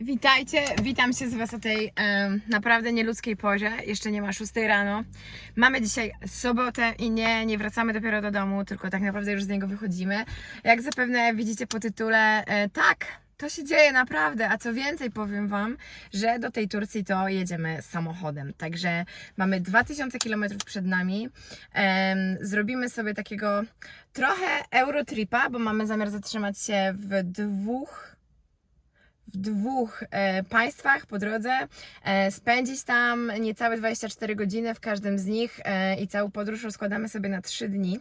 Witajcie, witam się z Was o tej em, naprawdę nieludzkiej porze. Jeszcze nie ma 6 rano. Mamy dzisiaj sobotę i nie, nie wracamy dopiero do domu, tylko tak naprawdę już z niego wychodzimy. Jak zapewne widzicie po tytule, e, tak, to się dzieje naprawdę, a co więcej powiem Wam, że do tej Turcji to jedziemy samochodem. Także mamy 2000 km przed nami. Zrobimy sobie takiego trochę Eurotripa, bo mamy zamiar zatrzymać się w dwóch w dwóch e, państwach po drodze, e, spędzić tam niecałe 24 godziny w każdym z nich e, i całą podróż rozkładamy sobie na 3 dni.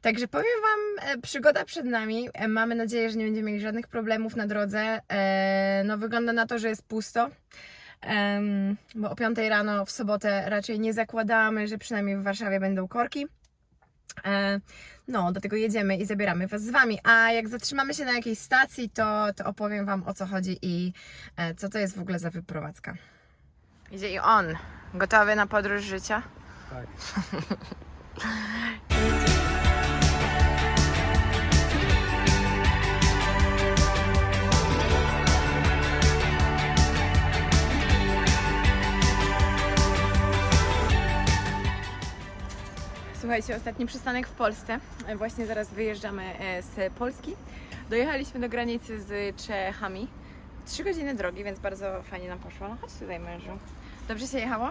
Także powiem Wam, e, przygoda przed nami. E, mamy nadzieję, że nie będziemy mieli żadnych problemów na drodze. E, no wygląda na to, że jest pusto. Em, bo o 5 rano w sobotę raczej nie zakładamy, że przynajmniej w Warszawie będą korki. E, No, do tego jedziemy i zabieramy Was z Wami. A jak zatrzymamy się na jakiejś stacji, to, to opowiem Wam o co chodzi i e, co to jest w ogóle za wyprowadzka. Idzie i on. Gotowy na podróż życia? Tak. Słuchajcie, ostatni przystanek w Polsce. E, Właśnie zaraz wyjeżdżamy e, z Polski. Dojechaliśmy do granicy z Czechami. Trzy godziny drogi, więc bardzo fajnie nam poszło. No chodź tutaj mężu. Dobrze się jechało?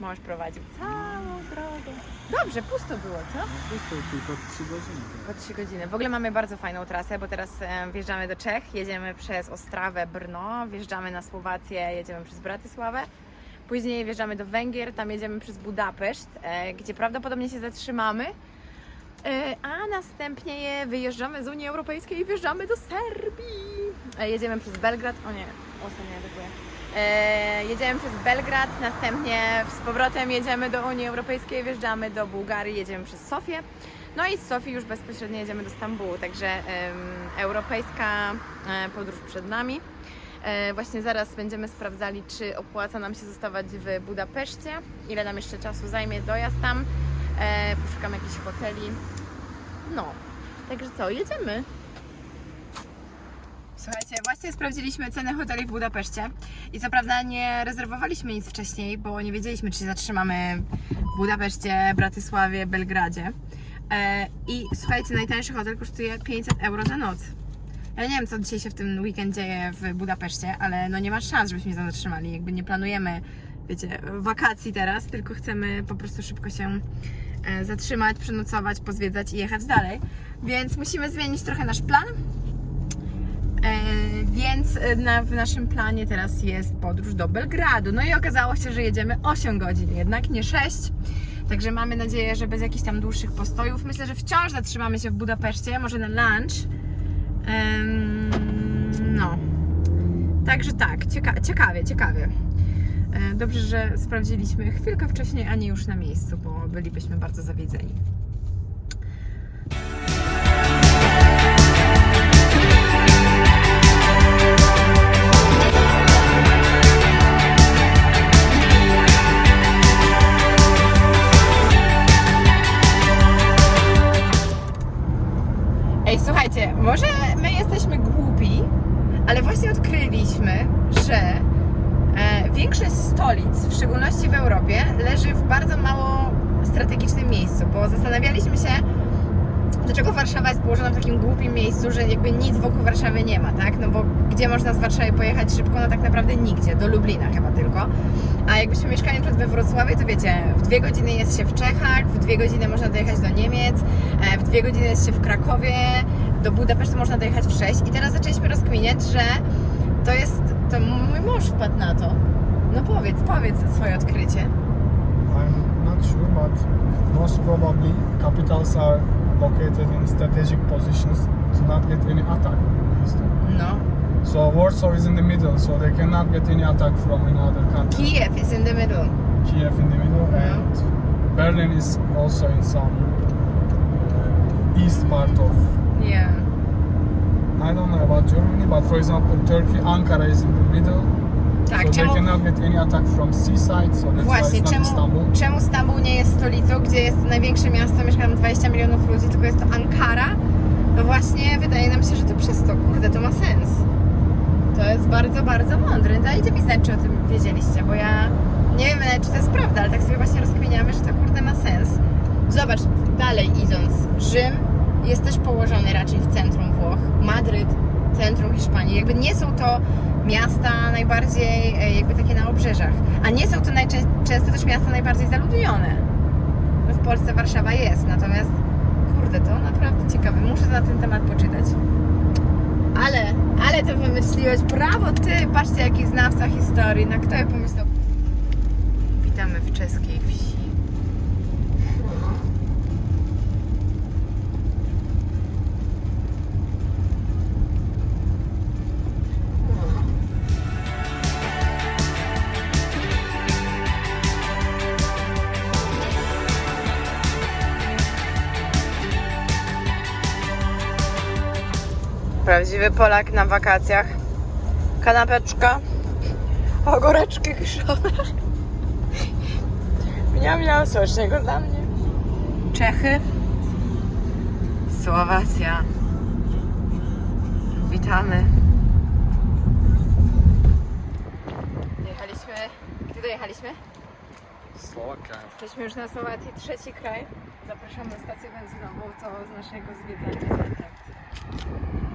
Mąż prowadził całą drogę. Dobrze, pusto było, co? Pusto tylko 3 godziny. Po 3 godziny. W ogóle mamy bardzo fajną trasę, bo teraz e, wjeżdżamy do Czech, jedziemy przez Ostrawę, Brno, wjeżdżamy na Słowację, jedziemy przez Bratysławę. Później wjeżdżamy do Węgier, tam jedziemy przez Budapeszt, e, gdzie prawdopodobnie się zatrzymamy. E, a następnie wyjeżdżamy z Unii Europejskiej i wjeżdżamy do Serbii. E, jedziemy przez Belgrad. O nie, atakuje. E, jedziemy przez Belgrad, następnie z powrotem jedziemy do Unii Europejskiej, wjeżdżamy do Bułgarii, jedziemy przez Sofię. No i z Sofii już bezpośrednio jedziemy do Stambułu, także europejska podróż przed nami. E, właśnie zaraz będziemy sprawdzali, czy opłaca nam się zostawać w Budapeszcie, ile nam jeszcze czasu zajmie dojazd tam. E, poszukam jakichś hoteli. No, także co, jedziemy. Słuchajcie, właśnie sprawdziliśmy ceny hoteli w Budapeszcie i co prawda nie rezerwowaliśmy nic wcześniej, bo nie wiedzieliśmy, czy się zatrzymamy w Budapeszcie, Bratysławie, Belgradzie. E, I słuchajcie, najtańszy hotel kosztuje 500 euro za noc. Ja nie wiem, co dzisiaj się w tym weekend dzieje w Budapeszcie, ale no nie ma szans, żebyśmy się zatrzymali. Jakby nie planujemy, wiecie, wakacji teraz, tylko chcemy po prostu szybko się e, zatrzymać, przenocować, pozwiedzać i jechać dalej. Więc musimy zmienić trochę nasz plan. E, więc e, na, w naszym planie teraz jest podróż do Belgradu. No i okazało się, że jedziemy 8 godzin, jednak nie 6. Także mamy nadzieję, że bez jakichś tam dłuższych postojów. Myślę, że wciąż zatrzymamy się w Budapeszcie, może na lunch. No. Także tak, cieka ciekawie, ciekawie. E, Dobrze, że sprawdziliśmy chwilkę wcześniej, a nie już na miejscu, bo bylibyśmy bardzo zawiedzeni. Bo zastanawialiśmy się, dlaczego Warszawa jest położona w takim głupim miejscu, że jakby nic wokół Warszawy nie ma, tak? No bo gdzie można z Warszawy pojechać szybko? No tak naprawdę nigdzie, do Lublina chyba tylko. A jakbyśmy mieszkali na przykład we Wrocławiu, to wiecie, w dwie godziny jest się w Czechach, w dwie godziny można dojechać do Niemiec, e, w dwie godziny jest się w Krakowie, do Budapesztu można dojechać w sześć. I teraz zaczęliśmy rozkminiać, że to jest, to mój mąż wpadł na to. No powiedz, powiedz swoje odkrycie. I'm not sure, but most probably capitals are located in strategic positions to not get any attack. No. So Warsaw is in the middle, so they cannot get any attack from another country. Kiev is in the middle. Kiev in the middle, and Berlin is also in some uh, east part of. Yeah. I don't know about Germany, but for example, Turkey, Ankara is in the middle. Tak, so czemu, they cannot get any attack from seaside, so that's Właśnie, czemu, Istanbul. czemu Stambuł nie jest stolicą, gdzie jest największe miasto, mieszka tam 20 milionów ludzi, tylko jest to Ankara? No właśnie, wydaje nam się, że to przez to, kurde, to ma sens. To jest bardzo, bardzo mądre. Dajcie mi znać, czy o tym wiedzieliście, bo ja nie wiem, czy to jest prawda, ale tak sobie właśnie rozkminiamy, że to kurde ma sens. Zobacz, dalej idąc, Rzym jest też położony raczej w centrum Włoch, Madryt, centrum Hiszpanii. Jakby nie są to miasta najbardziej e, jakby takie na obrzeżach, a nie są to najczęsto też miasta najbardziej zaludnione. No w Polsce Warszawa jest, natomiast kurde, to naprawdę ciekawe. Muszę na ten temat poczytać. Ale, ale to wymyśliłeś. Brawo ty! Patrzcie, jaki znawca historii. Na kto je pomyślał? Witamy w czeskiej wsi. Prawdziwy Polak na wakacjach. Kanapeczka. Ogóreczki kiszone. Miał miał smacznego dla mnie. Czechy. Słowacja. Witamy. Jechaliśmy. Gdzie dojechaliśmy? Slovakia. Jesteśmy już na Słowacji, trzeci kraj. Zapraszam na stację benzynową, to z naszego zwiedzania z atrakcji.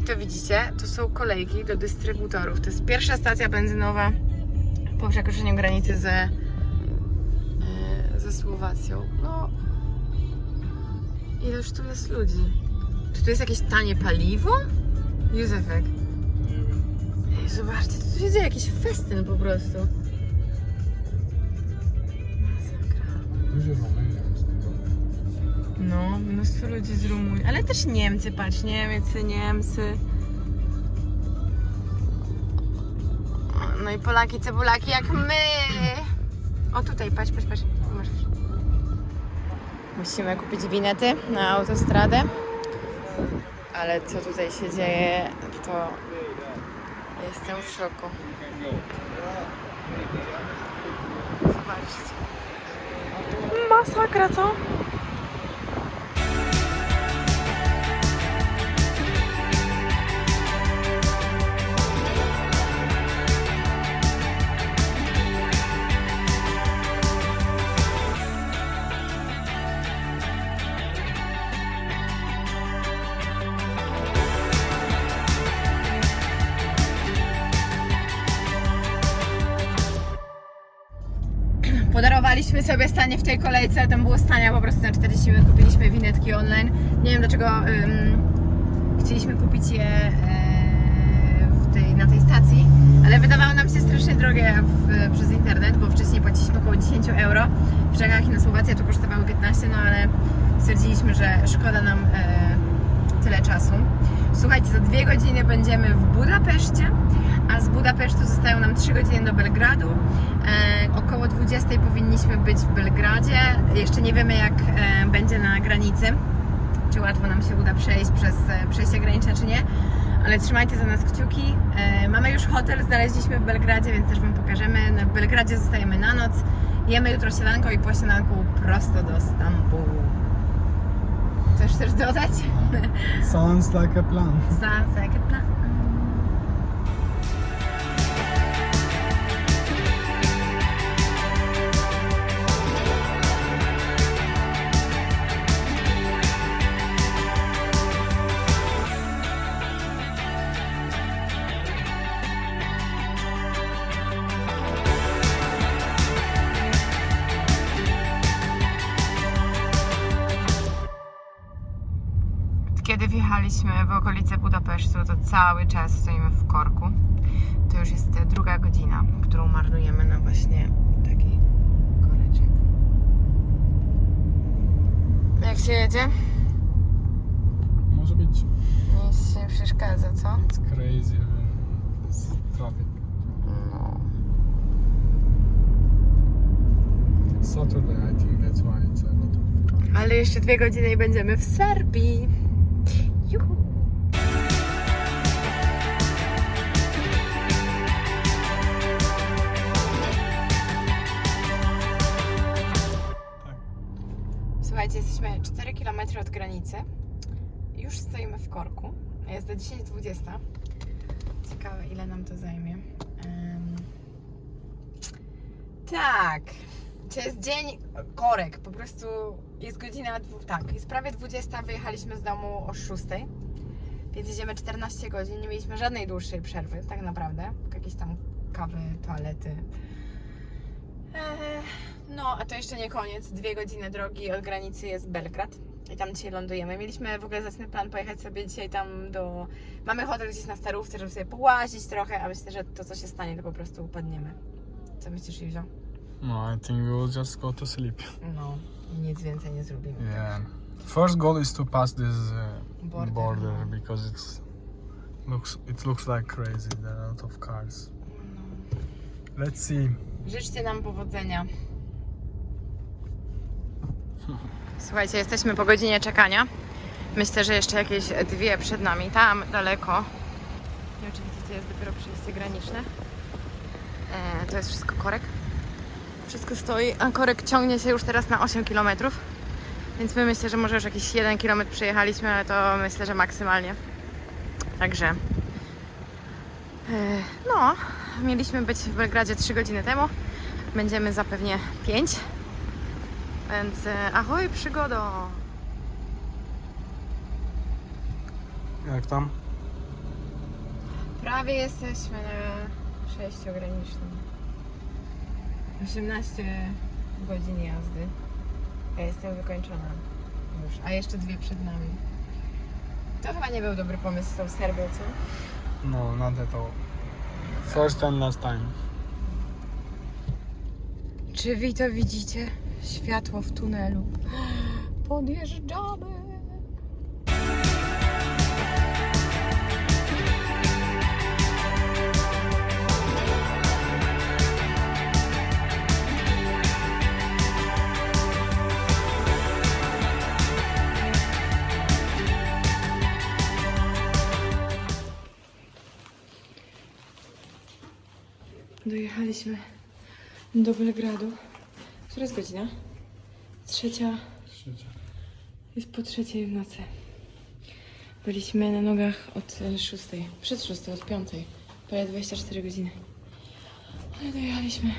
Wy to widzicie? To są kolejki do dystrybutorów. To jest pierwsza stacja benzynowa po przekroczeniu granicy ze, e, ze Słowacją. No, ileż tu jest ludzi? Czy tu jest jakieś tanie paliwo? Józefek. Ej, zobaczcie, tu się dzieje? Jakiś festyn po prostu. Masakra. No, mnóstwo ludzi z Rumunii, ale też Niemcy, patrz, Niemcy, Niemcy. No i Polaki, cebulaki jak my. O tutaj, patrz, patrz, patrz. Możesz. Musimy kupić winety na autostradę. Ale co tutaj się dzieje, to jestem w szoku. Zobaczcie. Masakra, co? Podarowaliśmy sobie stanie w tej kolejce, tam było stania po prostu na 40 minut, kupiliśmy winetki online. Nie wiem dlaczego ym, chcieliśmy kupić je e, w tej, na tej stacji, ale wydawało nam się strasznie drogie w, przez internet, bo wcześniej płaciliśmy około 10 euro. W Czechach i na Słowacji to kosztowało 15, no ale stwierdziliśmy, że szkoda nam e, tyle czasu. Słuchajcie, za dwie godziny będziemy w Budapeszcie, a z Budapesztu zostają nam 3 godziny do Belgradu. E, około 20 powinniśmy być w Belgradzie. Jeszcze nie wiemy, jak e, będzie na granicy, czy łatwo nam się uda przejść przez e, przejście graniczne, czy nie. Ale trzymajcie za nas kciuki. E, mamy już hotel, znaleźliśmy w Belgradzie, więc też Wam pokażemy. Na Belgradzie zostajemy na noc. Jemy jutro śniadanko i po śniadanku prosto do Stambułu. Coś chcesz dodać? Sounds like a plan. Sounds like a plan. Wjechaliśmy w okolice Budapesztu, to cały czas stoimy w korku. To już jest druga godzina, którą marnujemy na właśnie taki koreczek. Jak się jedzie? Może być. Nic się nie przeszkadza, co? It's crazy. This traffic. No. It's Saturday, I think that's why it's a lot of. Ale jeszcze dwie godziny i będziemy w Serbii. Km od granicy. Już stoimy w korku. Jest do 10.20. Ciekawe, ile nam to zajmie. Em, Tak. To jest dzień korek. Po prostu jest godzina, tak, jest prawie 20. Wyjechaliśmy z domu o 6. Więc jedziemy 14 godzin. Nie mieliśmy żadnej dłuższej przerwy, tak naprawdę. Jakieś tam kawy, toalety. Eee, no, a to jeszcze nie koniec. Dwie godziny drogi od granicy jest Belgrad. I tam dzisiaj lądujemy. Mieliśmy w ogóle zacny plan pojechać sobie dzisiaj tam do... Mamy hotel gdzieś na Starówce, żeby sobie połazić trochę, a myślę, że to co się stanie, to po prostu upadniemy. Co myślisz, Józio? No, I think we will just go to sleep. No, nic więcej nie zrobimy. Yeah. First goal is to pass this uh, Border, border, no. because it's looks it looks like crazy. There are a lot of cars. Let's see. Życzcie nam powodzenia. Słuchajcie, jesteśmy po godzinie czekania. Myślę, że jeszcze jakieś dwie przed nami. Tam daleko. Czy widzicie, jest dopiero przejście graniczne. E, to jest wszystko korek. Wszystko stoi, a korek ciągnie się już teraz na 8 km. Więc my myślę, że może już jakiś 1 km przejechaliśmy, ale to myślę, że maksymalnie. Także e, no, mieliśmy być w Belgradzie 3 godziny temu. Będziemy za pewnie 5. Więc e, ahoj przygodo! Jak tam? Prawie jesteśmy na przejściu granicznym. 18 godzin jazdy. Ja jestem wykończona już, a jeszcze dwie przed nami. To chyba nie był dobry pomysł z tą Serbią, co? No, at all. First and last time. Czy wy to widzicie? Światło w tunelu. Podjeżdżamy! Dojechaliśmy do Belgradu. Która jest godzina? Trzecia. Jest po trzeciej w nocy. Byliśmy na nogach od e, szóstej. Przed szóstą, od piątej. Prawie 24 godziny. Ale dojechaliśmy.